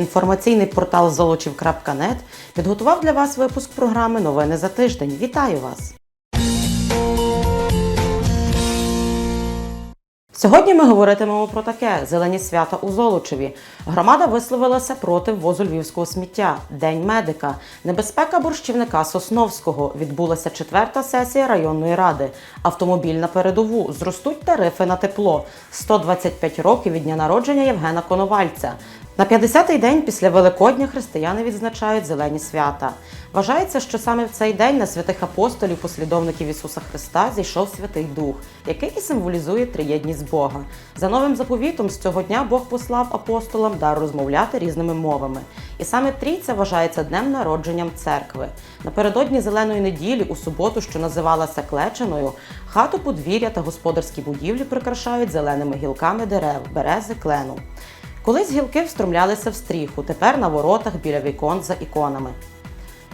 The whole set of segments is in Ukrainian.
Інформаційний портал золочів.нет підготував для вас випуск програми Новини за тиждень. Вітаю вас! Сьогодні ми говоритимемо про таке зелені свята у Золочеві. Громада висловилася проти ввозу львівського сміття, День медика, небезпека борщівника Сосновського. Відбулася четверта сесія районної ради. Автомобіль на передову зростуть тарифи на тепло. 125 років від дня народження Євгена Коновальця. На 50-й день після Великодня християни відзначають зелені свята. Вважається, що саме в цей день на святих апостолів, послідовників Ісуса Христа, зійшов Святий Дух, який і символізує триєдність Бога. За новим заповітом з цього дня Бог послав апостолам дар розмовляти різними мовами. І саме трійця вважається днем народженням церкви. Напередодні зеленої неділі, у суботу, що називалася Клеченою, хату, подвір'я та господарські будівлі прикрашають зеленими гілками дерев, берези, клену. Колись гілки встромлялися в стріху, тепер на воротах біля вікон за іконами.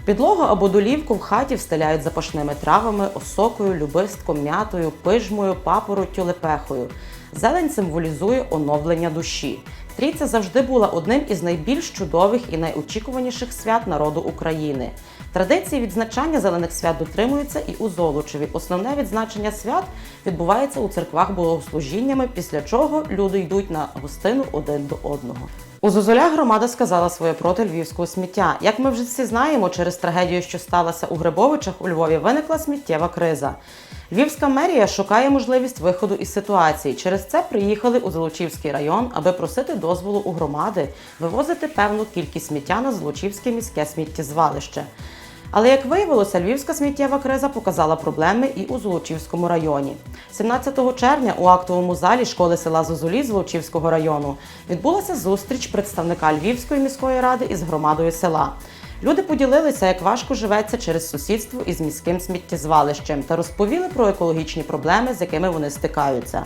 Підлогу або долівку в хаті встеляють запашними травами, осокою, любистком, м'ятою, пижмою, папороттю, лепехою. Зелень символізує оновлення душі. Трійця завжди була одним із найбільш чудових і найочікуваніших свят народу України. Традиції відзначання зелених свят дотримуються і у Золочеві. Основне відзначення свят відбувається у церквах богослужіннями, після чого люди йдуть на гостину один до одного. У Зозоля громада сказала своє проти львівського сміття. Як ми вже всі знаємо, через трагедію, що сталася у Грибовичах у Львові, виникла сміттєва криза. Львівська мерія шукає можливість виходу із ситуації. Через це приїхали у Золочівський район, аби просити дозволу у громади вивозити певну кількість сміття на Золочівське міське сміттєзвалище. Але як виявилося, львівська сміттєва криза показала проблеми і у Золочівському районі. 17 червня у актовому залі школи села Зозулі Золочівського району відбулася зустріч представника Львівської міської ради із громадою села. Люди поділилися, як важко живеться через сусідство із міським сміттєзвалищем та розповіли про екологічні проблеми, з якими вони стикаються.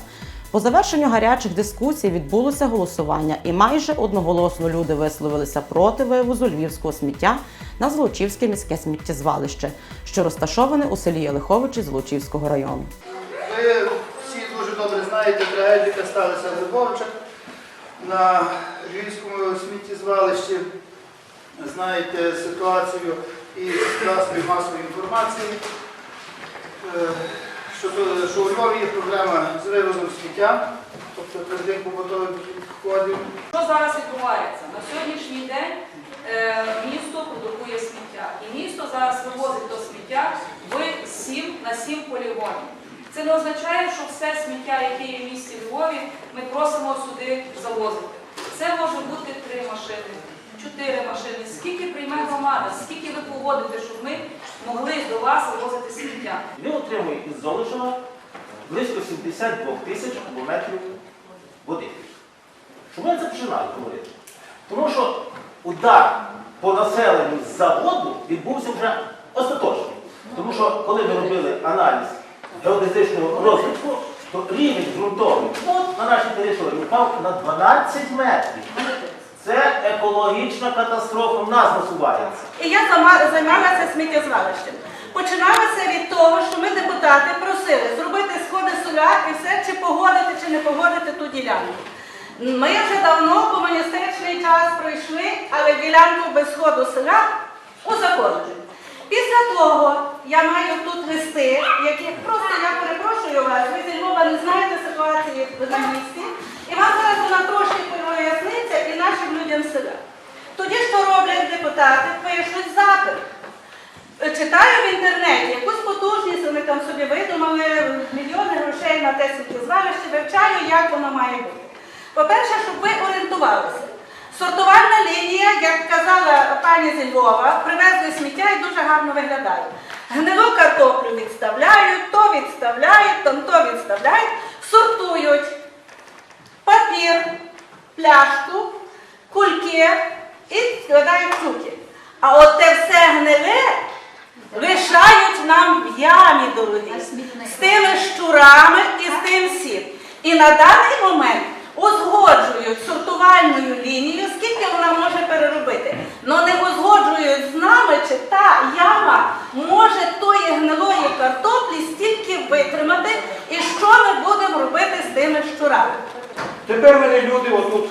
По завершенню гарячих дискусій відбулося голосування, і майже одноголосно люди висловилися проти вивозу львівського сміття на Золочівське міське сміттєзвалище, що розташоване у селі Єлиховичі Золочівського району. Ви всі дуже добре знаєте трагедію, яка сталася в Грибовичах на Львівському сміттєзвалищі. Знаєте ситуацію із засобів масової інформації, Е, що, що у Львові є проблема з вивозом сміття, тобто твердих побутових відходів. Що зараз відбувається? На сьогоднішній день е, місто продукує сміття. І місто зараз вивозить то сміття в 7 на 7 полігонів. Це не означає, що все сміття, яке є в місті Львові, ми просимо сюди завозити. Це може бути три машини, чотири машини. Скільки прийме громада, скільки ви погодите, щоб ми могли до вас вивозити сміття? Ми отримуємо із Золочева близько 72 тисяч кубометрів води. Чому я це починаю говорити? Тому що удар по населенню з заводу відбувся вже остаточний. Тому що коли ми робили аналіз геодезичного розвитку, то рівень ґрунтовий вод на нашій території впав на 12 метрів. Це екологічна катастрофа в нас насувається. І я займалася сміттєзвалищем. Починалося від того, що ми депутати просили зробити сходи соля і все, чи погодити, чи не погодити ту ділянку. Ми вже давно комуністичний час пройшли, але ділянку без сходу села узаконили. Після того я маю тут листи, які просто я перепрошую вас, ви зі не знаєте ситуації на місці, і вам зараз вона трошки поясниться і нашим людям села. Тоді що роблять депутати? Пишуть запит. Читаю в інтернеті, якусь потужність вони там собі видумали, мільйони грошей на те сміттєзвалище, вивчаю, як воно має бути. По-перше, щоб ви орієнтувалися. Сортувальна лінія, як казала пані зі Львова, привезли сміття і дуже гарно виглядає. Гнилу картоплю відставляють, то відставляють, там то відставляють, сортують папір, пляшку, кульки і складають цуки. А от те все гниле лишають нам в ямі дорогі. З тими щурами і з тим всім. І на даний момент узгоджують сортувальною лінією, скільки вона може переробити. але не узгоджують з нами, чи та яма може тої гнилої картоплі стільки витримати, і що ми будемо робити з тими щурами. Тепер мене люди, отут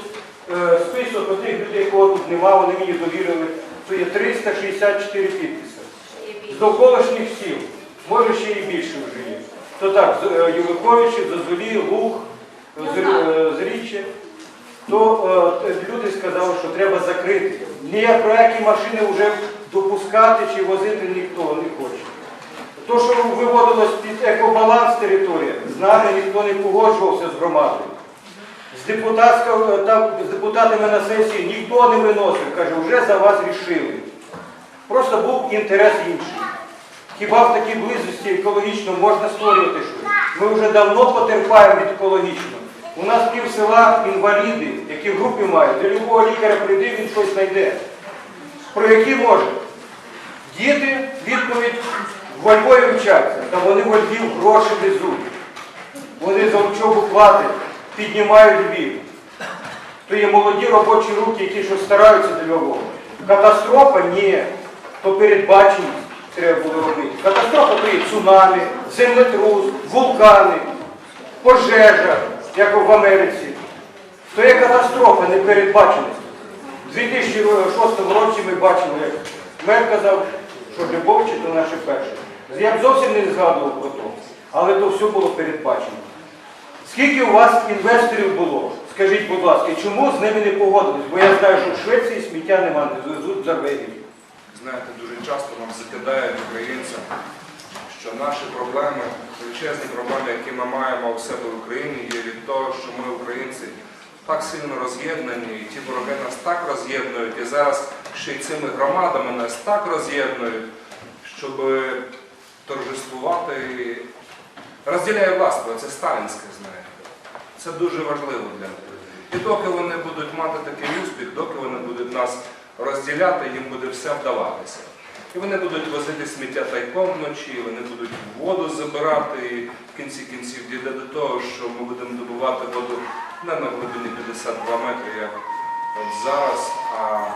е, список отих людей, кого тут дома, вони мені довірили, то є 364 підписи. З довколишніх сіл, може ще і більше вже є. То так, з- е, Юликовичі, Зозулі, Луг, Зр- е. То е, люди сказали, що треба закрити. Ні про які машини вже допускати чи возити ніхто не хоче. То, що виводилось під екобаланс території, з нами ніхто не погоджувався з громадою. З, там, з депутатами на сесії ніхто не виносив, каже, вже за вас рішили. Просто був інтерес інший. Хіба в такій близості екологічно можна створювати щось? Ми вже давно потерпаємо від екологічного. У нас пів села інваліди, які в групі мають. До любого лікаря прийде, він щось знайде. Про які може? Діти, відповідь, в Львові вчаться, та вони в Львів гроші везуть. Вони за учобу платять, піднімають Львів. То є молоді робочі руки, які щось стараються для Львова. Катастрофа ні. То передбаченість треба було робити. Катастрофа то є цунамі, землетрус, вулкани, пожежа, як в Америці. То є катастрофа, не передбаченість. У 2006 році ми бачили, як мер казав, що Любовчі то наше перше. Я б зовсім не згадував про то, але то все було передбачено. Скільки у вас інвесторів було? Скажіть, будь ласка, чому з ними не погодились? Бо я знаю, що в Швеції сміття немає, не звезуть з Норвегії. Знаєте, дуже часто нам закидають українцям, що наші проблеми, величезні проблеми, які ми маємо у себе в Україні, є від того, що ми, українці, так сильно роз'єднані, і ті вороги нас так роз'єднують, і зараз ще й цими громадами нас так роз'єднують, щоб торжествувати. і Розділяє властво, це сталінське, знаєте. Це дуже важливо для них. І доки вони будуть мати такий успіх, доки вони будуть нас розділяти, їм буде все вдаватися. І вони будуть возити сміття тайком вночі, вони будуть воду забирати, і в кінці кінців дійде до того, що ми будемо добувати воду не на глибині 52 метри, як от зараз, а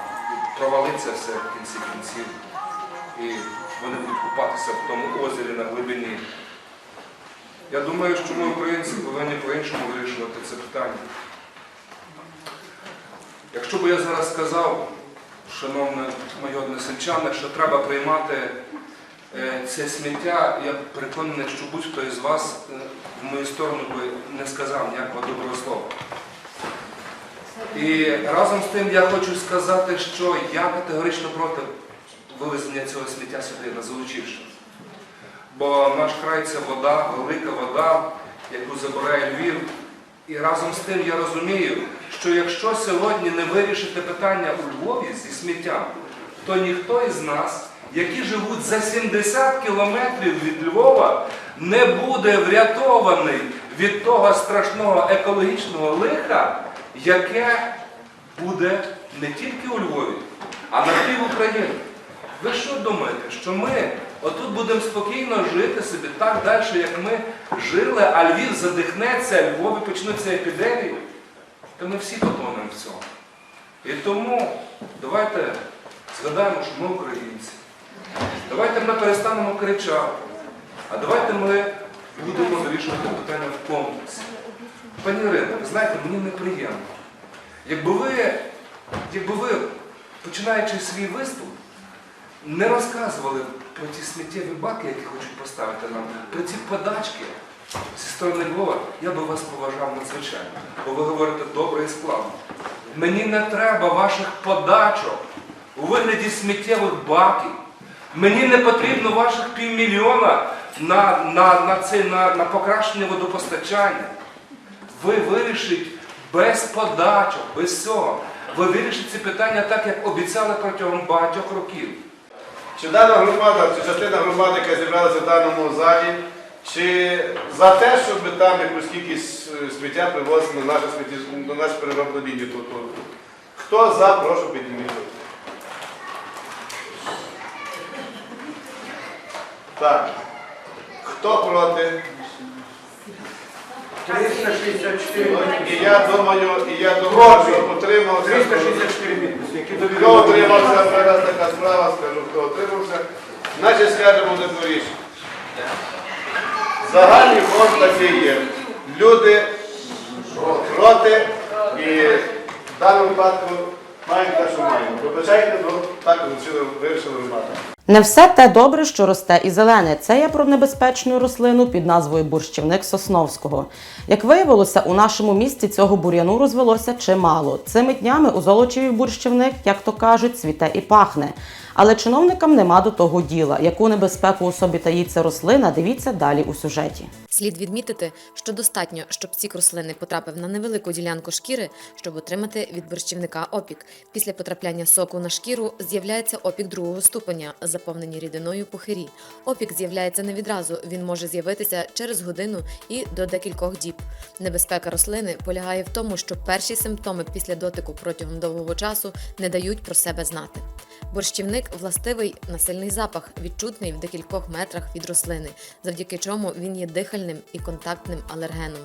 провалиться все в кінці кінців. І вони будуть купатися в тому озері на глибині. Я думаю, що ми, українці, повинні по-іншому вирішувати це питання. Якщо б я зараз сказав, шановне мої односельчани, що треба приймати е, це сміття, я переконаний, що будь-хто із вас е, в мою сторону би не сказав ніякого доброго слова. І разом з тим я хочу сказати, що я категорично проти вивезення цього сміття сюди, на Золочівщину. Бо наш край це вода, велика вода, яку забирає Львів. І разом з тим я розумію, що якщо сьогодні не вирішити питання у Львові зі сміттям, то ніхто із нас, які живуть за 70 кілометрів від Львова, не буде врятований від того страшного екологічного лиха, яке буде не тільки у Львові, а на пів України. Ви що думаєте, що ми отут будемо спокійно жити собі так далі, як ми жили, а Львів задихнеться, а Львові почнуться епідемії? Та ми всі потонемо в цьому. І тому давайте згадаємо, що ми українці. Давайте ми перестанемо кричати, а давайте ми будемо вирішувати питання в комплексі. Пані Ірино, ви знаєте, мені неприємно. Якби ви, якби ви, починаючи свій виступ, не розказували про ті сміттєві баки, які хочуть поставити нам, про ці подачки зі сторони Львова, я би вас поважав надзвичайно. Бо ви говорите добре і складно. Мені не треба ваших подачок у вигляді сміттєвих баків. Мені не потрібно ваших півмільйона на, на, на, це, на, на покращення водопостачання. Ви вирішите без подачок, без всього. Ви вирішите ці питання так, як обіцяли протягом багатьох років. Чи дана громада, чи частина громади, яка зібралася в даному залі, чи за те, щоб там якусь кількість е, сміття привозити на нашу смітті, на нашу переробну лінію тут? Хто за, прошу підніміть. Так. Хто проти? 364, І я думаю, і я думаю, що утримався. 364 підписи, Хто довірили. утримався, зараз така справа, скажу, хто утримався. Значить, скажемо одне рішення. Загальний фонд такий є. Люди проти і в даному випадку Маємо те, що маємо. Вибачайте, бо так вирішили, громада. Не все те добре, що росте і зелене. Це є про небезпечну рослину під назвою бурщівник Сосновського. Як виявилося, у нашому місті цього бур'яну розвелося чимало. Цими днями у Золочеві бурщівник, як то кажуть, цвіте і пахне. Але чиновникам нема до того діла. Яку небезпеку у собі таїться рослина, дивіться далі у сюжеті. Слід відмітити, що достатньо, щоб сік рослини потрапив на невелику ділянку шкіри, щоб отримати від борщівника опік. Після потрапляння соку на шкіру з'являється опік другого ступеня, заповнені рідиною пухирі. Опік з'являється не відразу, він може з'явитися через годину і до декількох діб. Небезпека рослини полягає в тому, що перші симптоми після дотику протягом довгого часу не дають про себе знати. Борщівник властивий на сильний запах, відчутний в декількох метрах від рослини, завдяки чому він є дихальним і контактним алергеном.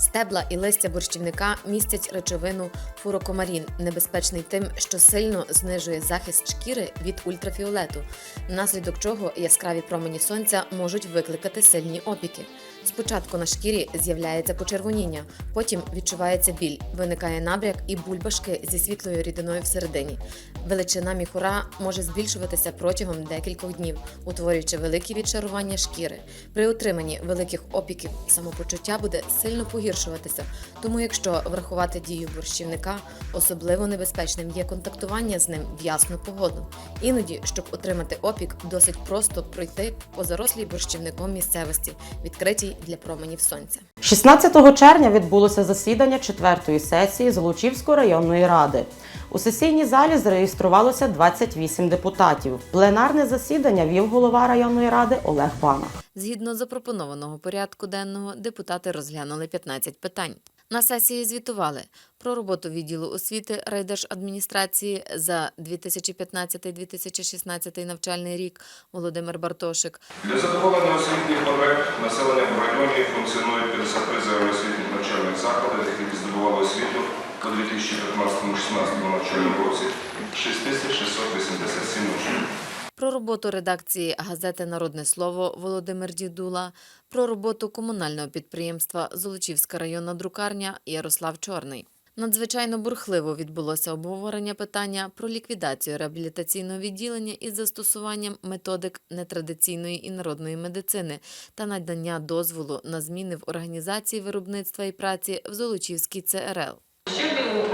Стебла і листя борщівника містять речовину фурокомарін, небезпечний тим, що сильно знижує захист шкіри від ультрафіолету, внаслідок чого яскраві промені сонця можуть викликати сильні опіки. Спочатку на шкірі з'являється почервоніння, потім відчувається біль, виникає набряк і бульбашки зі світлою рідиною всередині. Величина міхура може збільшуватися протягом декількох днів, утворюючи великі відшарування шкіри. При отриманні великих опіків самопочуття буде сильно погіршуватися. Тому, якщо врахувати дію борщівника, особливо небезпечним є контактування з ним в ясну погоду. Іноді, щоб отримати опік, досить просто пройти по зарослій борщівником місцевості, відкритій для променів сонця. 16 червня відбулося засідання четвертої сесії Золочівської районної ради. У сесійній залі зареєструвалося 28 депутатів. Пленарне засідання вів голова районної ради Олег Бана. Згідно запропонованого порядку денного, депутати розглянули 15 питань. На сесії звітували про роботу відділу освіти райдержадміністрації за 2015-2016 навчальний рік Володимир Бартошик, Для задоволення освітніх потреб населення в районі функціонує 53 загальноосвітніх навчальних закладів, які здобували освіту у 2015-2016 навчальному році 6687 учнів. про роботу редакції газети Народне слово Володимир Дідула, про роботу комунального підприємства Золочівська районна друкарня Ярослав Чорний. Надзвичайно бурхливо відбулося обговорення питання про ліквідацію реабілітаційного відділення із застосуванням методик нетрадиційної і народної медицини та надання дозволу на зміни в організації виробництва і праці в Золочівській ЦРЛ.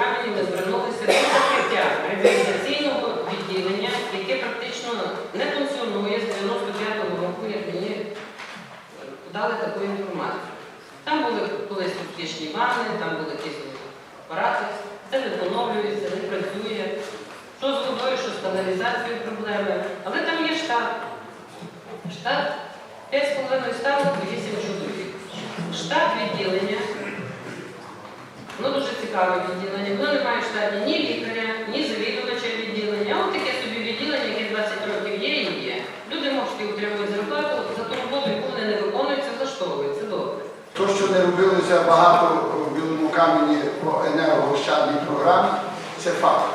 Камені ми звернулися до закриття реабілітаційного відділення, яке практично не функціонує з 95-го року, як мені дали таку інформацію. Там були колись успішні ванни, там були якісь апарати, це не поновлюється, не працює. Що з водою, що з каналізацією проблеми. Але там є штат. Штат 5,5 ставок і 8 чоловік. Штат відділення Воно дуже цікаве відділення. Воно не має в штаті ні лікаря, ні завідувача відділення. От таке собі відділення, яке 20 років є і є. Люди можуть отримують зарплату за ту роботу, яку вони не виконують, це добре. То, що не робилося багато в Білому камені по енергоощадній програмі, це факт.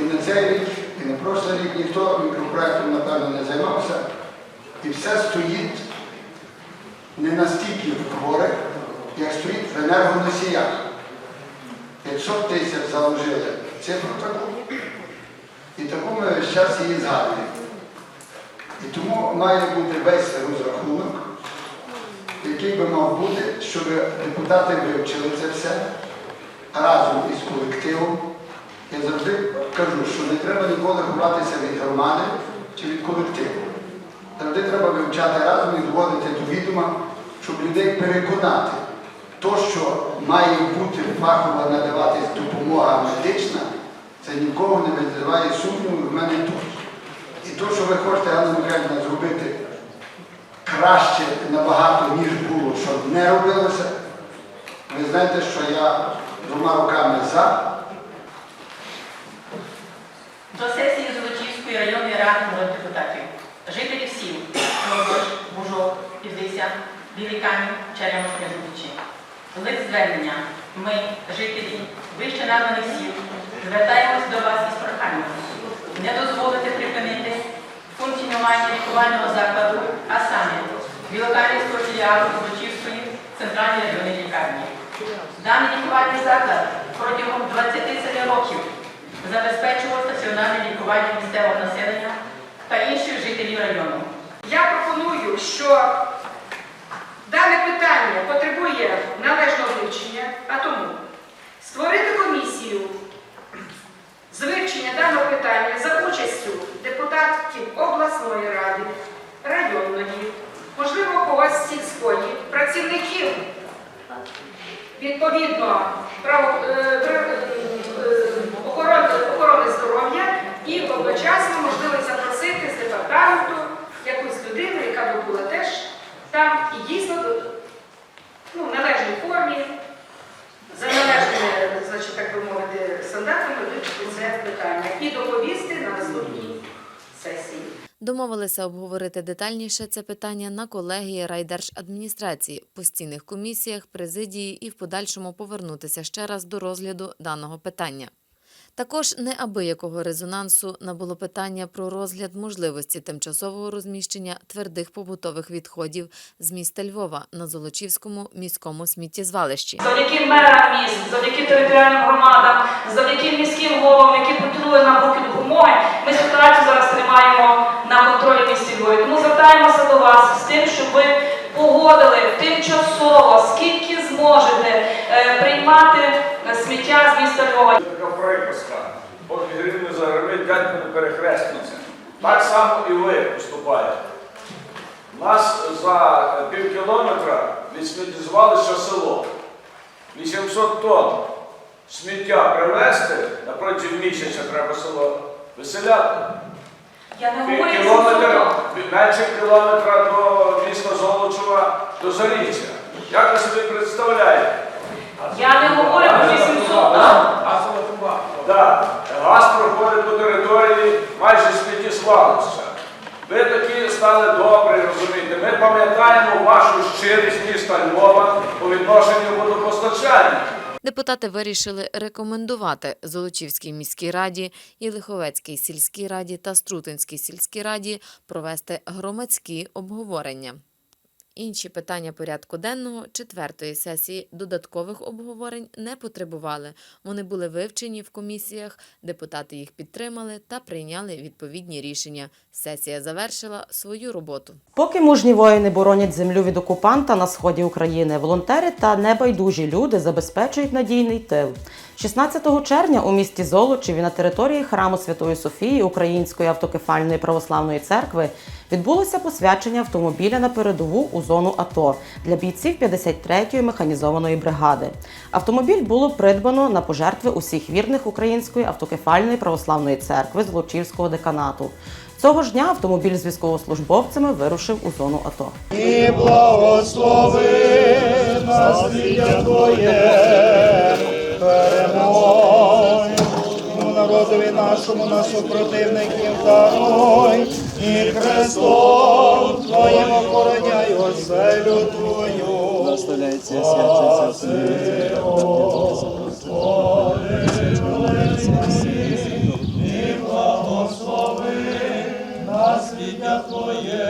І на цей рік, і на прошлий рік ніхто мікропроектом, напевно, не займався. І все стоїть не настільки хворе, як стоїть в енергоносіях. 500 тисяч заложили цифру таку, і таку ми весь час її згадуємо. І тому має бути весь розрахунок, який би мав бути, щоб депутати вивчили це все разом із колективом. Я завжди кажу, що не треба ніколи ховатися від громади чи від колективу. Завжди треба вивчати разом і доводити до відома, щоб людей переконати. То, що має бути фахово надаватись допомога медична, це нікого не визиває сумніву в мене тут. І то, що ви хочете, Ганна Михайлівна, зробити краще набагато, ніж було, щоб не робилося, ви знаєте, що я двома руками за. До сесії Золочівської районної ради народних депутатів. Жителі Мордош, Бужок, Півдися, Білий Камінь, Черемоське, Зубичі. Лист звернення. Ми, жителі вище названих сіл, звертаємось до вас із проханням не дозволити припинити функціонування лікувального закладу, а саме Білокам'янського філіалу Золочівської центральної районної лікарні. Даний лікувальний заклад протягом 27 років забезпечував стаціонарне лікування місцевого населення та інших жителів району. Я пропоную, що дане питання потребує належного вивчення, а тому створити комісію з вивчення даного питання за участю депутатів обласної ради, районної, можливо, когось сільської, працівників. Відповідно е, е, охорони здоров'я і одночасно можливо запросити з департаменту якусь людину, яка би була теж там і дійсно ну, в належній формі, за належними, значить, так би вивчити це питання і доповісти на наступній сесії. Домовилися обговорити детальніше це питання на колегії райдержадміністрації, постійних комісіях, президії і в подальшому повернутися ще раз до розгляду даного питання. Також неабиякого резонансу набуло питання про розгляд можливості тимчасового розміщення твердих побутових відходів з міста Львова на Золочівському міському сміттєзвалищі. Завдяки мерам міст, завдяки територіальним громадам, завдяки міським головам, які протягнули нам руки допомоги, ми ситуацію зараз тримаємо на контролі місті Львові. Тому звертаємося до вас з тим, щоб ви погодили тимчасово, скільки зможете е, приймати е, сміття з міста Львова. Така приказка. Поки гривню загребить, дядько не перехреститься. Так само і ви поступаєте. Нас за пів кілометра від сміттєзвалища село. 800 тонн сміття привезти, на протягом місяця треба село виселяти. Я не говорю про менше кілометра до міста Золочева, до Заріччя. Як ви собі представляєте? Я не говорю про 800 тонн. Так, газ проходить по території майже сміттєзвалища. Ви такі стали добрі, розумієте. Ми пам'ятаємо вашу щирість міста Львова по відношенню водопостачання. Депутати вирішили рекомендувати Золочівській міській раді і Лиховецькій сільській раді та Струтинській сільській раді провести громадські обговорення. Інші питання порядку денного четвертої сесії додаткових обговорень не потребували. Вони були вивчені в комісіях, депутати їх підтримали та прийняли відповідні рішення. Сесія завершила свою роботу. Поки мужні воїни боронять землю від окупанта на сході України, волонтери та небайдужі люди забезпечують надійний тил. 16 червня у місті Золочеві на території храму Святої Софії Української автокефальної православної церкви відбулося посвячення автомобіля на передову у зону АТО для бійців 53-ї механізованої бригади. Автомобіль було придбано на пожертви усіх вірних Української автокефальної православної церкви Золочівського деканату. Цього ж дня автомобіль з військовослужбовцями вирушив у зону АТО. І благослови нас Твоє, перемой. У народові нашому на супротивників даруй, і Христом Твоїм охороняй оселю Твою. Наставляється святиться І благослови нас віття Твоє,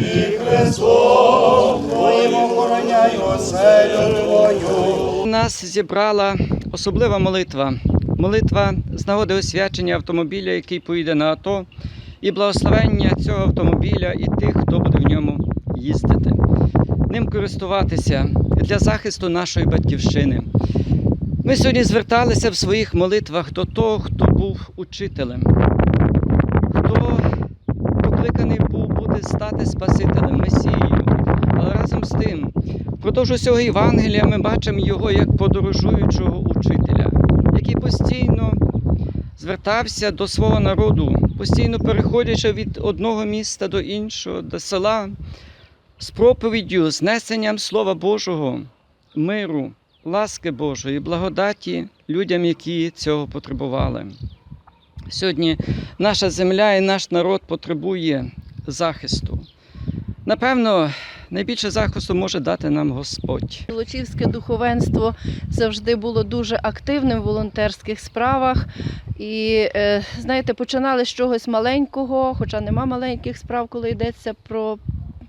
і Христом Твоїм охороняй оселю Твою. Нас зібрала особлива молитва. Молитва з нагоди освячення автомобіля, який поїде на АТО, і благословення цього автомобіля і тих, хто буде в ньому їздити. Ним користуватися для захисту нашої батьківщини. Ми сьогодні зверталися в своїх молитвах до того, хто був учителем, хто покликаний був бути стати Спасителем, Месією. Але разом з тим, впродовж усього Євангелія ми бачимо його як подорожуючого учителя, який постійно звертався до свого народу, постійно переходячи від одного міста до іншого, до села, з проповіддю, з несенням Слова Божого, миру, ласки Божої, благодаті людям, які цього потребували. Сьогодні наша земля і наш народ потребує захисту. Напевно, найбільше захисту може дати нам Господь. Лучівське духовенство завжди було дуже активним в волонтерських справах. І е, знаєте, починали з чогось маленького, хоча нема маленьких справ, коли йдеться про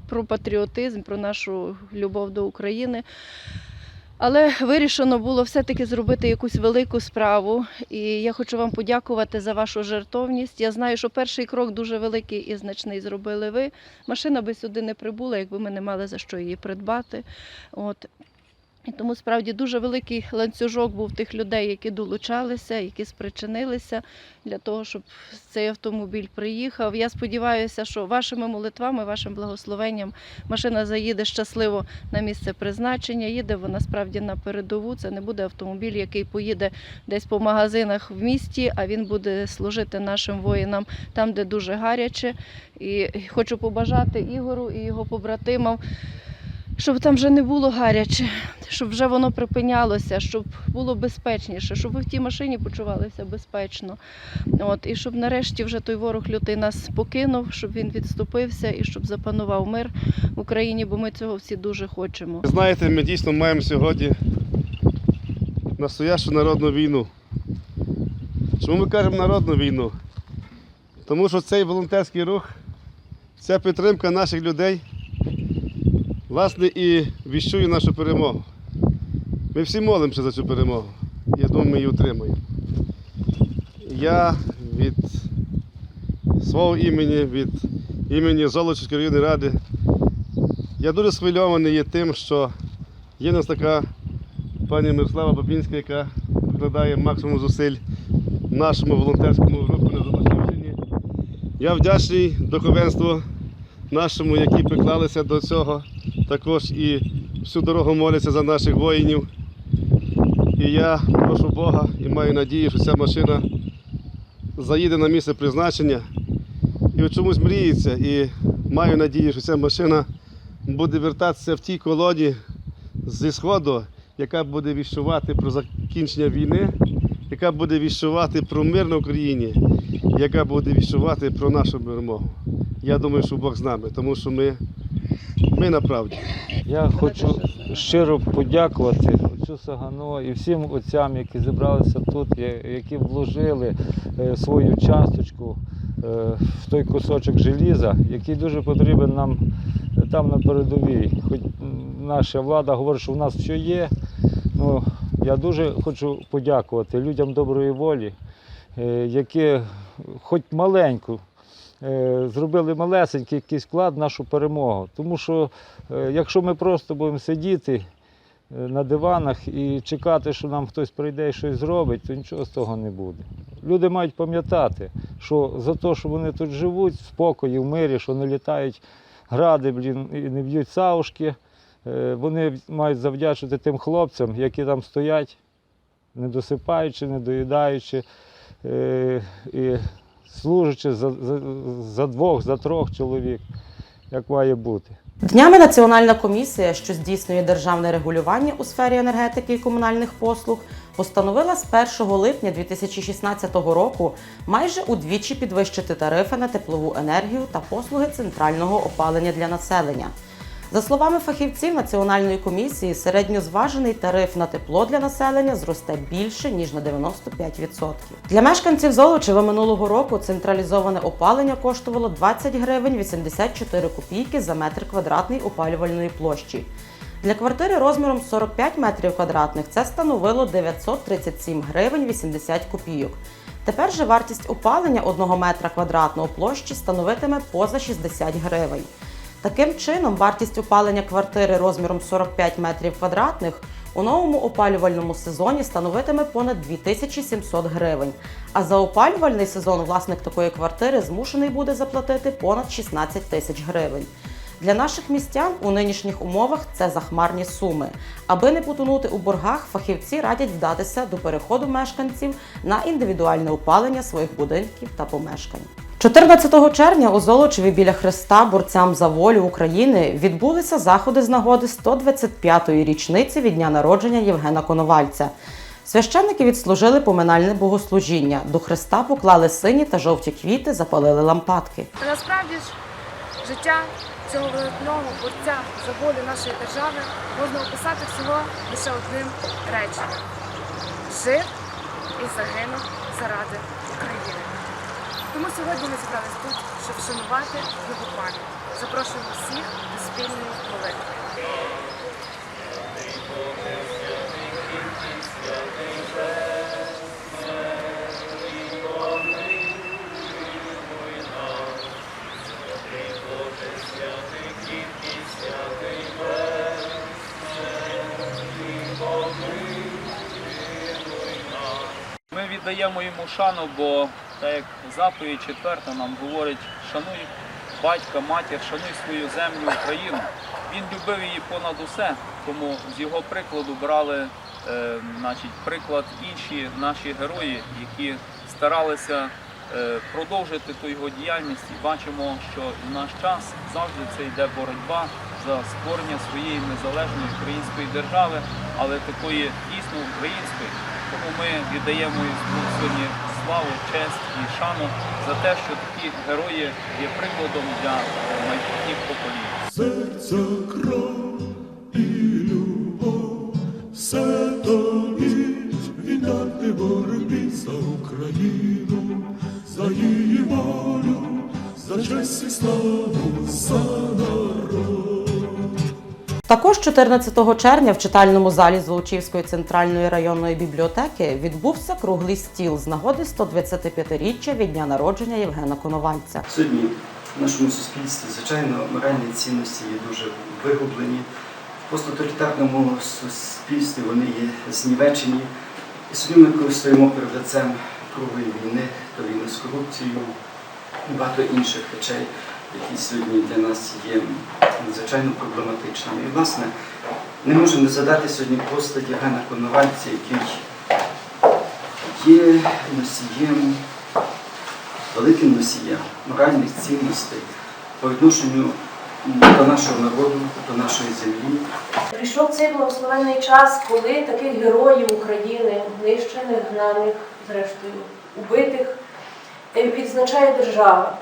про патріотизм, про нашу любов до України. Але вирішено було все-таки зробити якусь велику справу. І я хочу вам подякувати за вашу жертовність. Я знаю, що перший крок дуже великий і значний зробили ви. Машина би сюди не прибула, якби ми не мали за що її придбати. От. І тому справді дуже великий ланцюжок був тих людей, які долучалися, які спричинилися для того, щоб цей автомобіль приїхав. Я сподіваюся, що вашими молитвами, вашим благословенням машина заїде щасливо на місце призначення. Їде вона справді на передову. Це не буде автомобіль, який поїде десь по магазинах в місті, а він буде служити нашим воїнам там, де дуже гаряче. І хочу побажати Ігору і його побратимам щоб там вже не було гаряче, щоб вже воно припинялося, щоб було безпечніше, щоб ви в тій машині почувалися безпечно. От, і щоб нарешті вже той ворог лютий нас покинув, щоб він відступився і щоб запанував мир в Україні, бо ми цього всі дуже хочемо. Знаєте, ми дійсно маємо сьогодні настоящу народну війну. Чому ми кажемо народну війну? Тому що цей волонтерський рух, ця підтримка наших людей, власне, і віщує нашу перемогу. Ми всі молимося за цю перемогу. Я думаю, ми її отримаємо. Я від свого імені, від імені Золочівської районної ради я дуже схвильований є тим, що є в нас така пані Мирослава Бабінська, яка вкладає максимум зусиль нашому волонтерському руху на Золочівщині. Я вдячний духовенству нашому, які приклалися до цього, також і всю дорогу моляться за наших воїнів. І я прошу Бога і маю надію, що ця машина заїде на місце призначення і от чомусь мріється. І маю надію, що ця машина буде вертатися в тій колоді зі Сходу, яка буде віщувати про закінчення війни, яка буде віщувати про мир на Україні, яка буде віщувати про нашу перемогу. Я думаю, що Бог з нами, тому що ми, ми на правді. Я хочу щиро подякувати отцю Сагану і всім отцям, які зібралися тут, які вложили е, свою часточку е, в той кусочок желіза, який дуже потрібен нам там на передовій. Хоч наша влада говорить, що в нас все є. Ну, я дуже хочу подякувати людям доброї волі, е, які хоч маленьку зробили малесенький якийсь вклад в нашу перемогу. Тому що е, якщо ми просто будемо сидіти е, на диванах і чекати, що нам хтось прийде і щось зробить, то нічого з того не буде. Люди мають пам'ятати, що за те, що вони тут живуть в спокої, в мирі, що не літають гради, блін, і не б'ють саушки, е, вони мають завдячити тим хлопцям, які там стоять, не досипаючи, не доїдаючи е, і служачи за, за, за двох, за трьох чоловік, як має бути. Днями Національна комісія, що здійснює державне регулювання у сфері енергетики і комунальних послуг, постановила з 1 липня 2016 року майже удвічі підвищити тарифи на теплову енергію та послуги центрального опалення для населення. За словами фахівців Національної комісії, середньозважений тариф на тепло для населення зросте більше ніж на 95%. Для мешканців Золочева минулого року централізоване опалення коштувало 20 гривень 84 копійки за метр квадратний опалювальної площі. Для квартири розміром 45 метрів квадратних це становило 937 гривень 80 копійок. Тепер же вартість опалення 1 метра квадратного площі становитиме поза 60 гривень. Таким чином, вартість опалення квартири розміром 45 метрів квадратних у новому опалювальному сезоні становитиме понад 2700 гривень. А за опалювальний сезон власник такої квартири змушений буде заплатити понад 16 тисяч гривень. Для наших містян у нинішніх умовах це захмарні суми. Аби не потонути у боргах, фахівці радять вдатися до переходу мешканців на індивідуальне опалення своїх будинків та помешкань. 14 червня у Золочеві біля Христа борцям за волю України відбулися заходи з нагоди 125-ї річниці від дня народження Євгена Коновальця. Священники відслужили поминальне богослужіння. До Христа поклали сині та жовті квіти, запалили лампадки. Насправді ж життя цього видатного борця за волю нашої держави можна описати всього лише одним реченням: жив і загинув заради України. Тому сьогодні ми зібрались тут, щоб вшанувати його пам'ять, Запрошуємо всіх до спільної молитви. Віддаємо йому шану, бо так як заповідь четверта нам говорить, шануй батька, матір, шануй свою землю, Україну. Він любив її понад усе, тому з його прикладу брали е, значить, приклад інші наші герої, які старалися е, продовжити ту його діяльність. І бачимо, що в наш час завжди це йде боротьба за створення своєї незалежної української держави, але такої дійсно української. Тому ми віддаємо сьогодні славу, честь і шану за те, що такі герої є прикладом для майбутніх поколінь. Серця кров і любов, все тобі віддати боротьбі за Україну, за її волю, за честь і славу, за народ. Також 14 червня в читальному залі Золочівської центральної районної бібліотеки відбувся круглий стіл з нагоди 125-річчя від дня народження Євгена Коновальця. Сьогодні в нашому суспільстві, звичайно, моральні цінності є дуже вигублені. В посттоталітарному суспільстві вони є знівечені. І сьогодні ми стоїмо перед лицем круглої війни, то війни з корупцією і багато інших речей, які сьогодні для нас є надзвичайно проблематичними. І, власне, не можемо не задати сьогодні постать Євгена Коновальця, який є носієм великим носієм моральних цінностей по відношенню до нашого народу, до нашої землі. Прийшов цей благословенний час, коли таких героїв України, знищених, гнаних, зрештою, убитих, е, відзначає держава.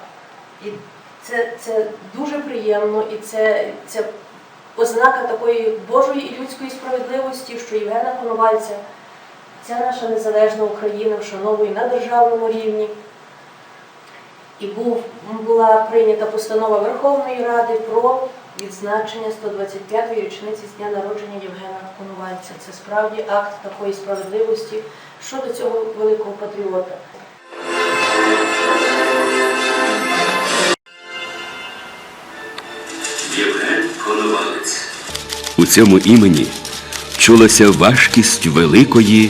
Це, це дуже приємно, і це, це ознака такої Божої і людської справедливості, що Євгена Коновальця, ця наша незалежна Україна вшановує на державному рівні. І був, була прийнята постанова Верховної Ради про відзначення 125-ї річниці з дня народження Євгена Коновальця. Це справді акт такої справедливості щодо цього великого патріота. Цьому імені чулася важкість великої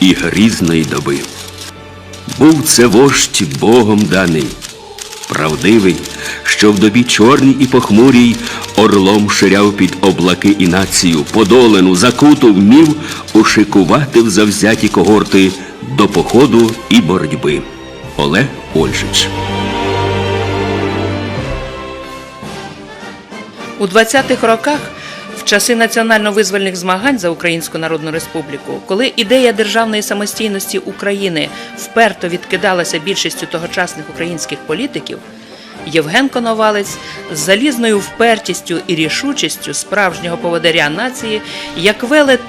і грізної доби. Був це вождь Богом даний, правдивий, що в добі чорній і похмурій орлом ширяв під облаки і націю, подолену, закуту вмів ушикувати в завзяті когорти до походу і боротьби. Олег Ольжич. У 20-х роках, часи національно-визвольних змагань за Українську Народну Республіку, коли ідея державної самостійності України вперто відкидалася більшістю тогочасних українських політиків, Євген Коновалець з залізною впертістю і рішучістю справжнього поводаря нації, як велет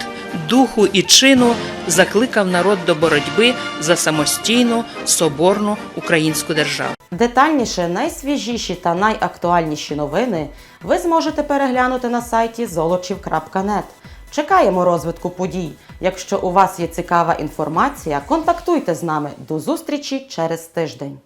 духу і чину, закликав народ до боротьби за самостійну соборну українську державу. Детальніше найсвіжіші та найактуальніші новини ви зможете переглянути на сайті zolochiv.net. Чекаємо розвитку подій. Якщо у вас є цікава інформація, контактуйте з нами. До зустрічі через тиждень.